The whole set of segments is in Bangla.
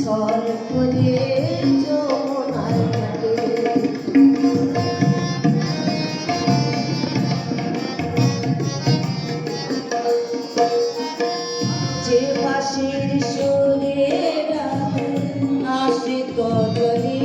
স্বল্পদে যমুনার ঘাটে যে পাশের সুরে আসে কদরে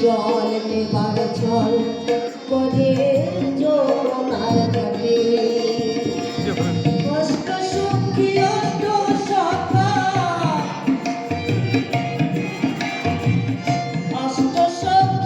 জল নেবার জল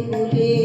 ফুলে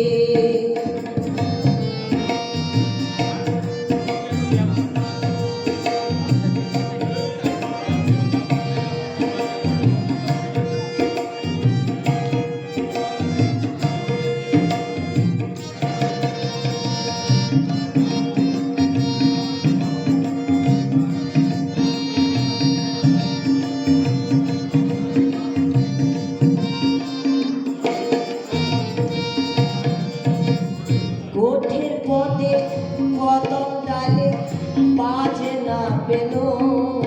না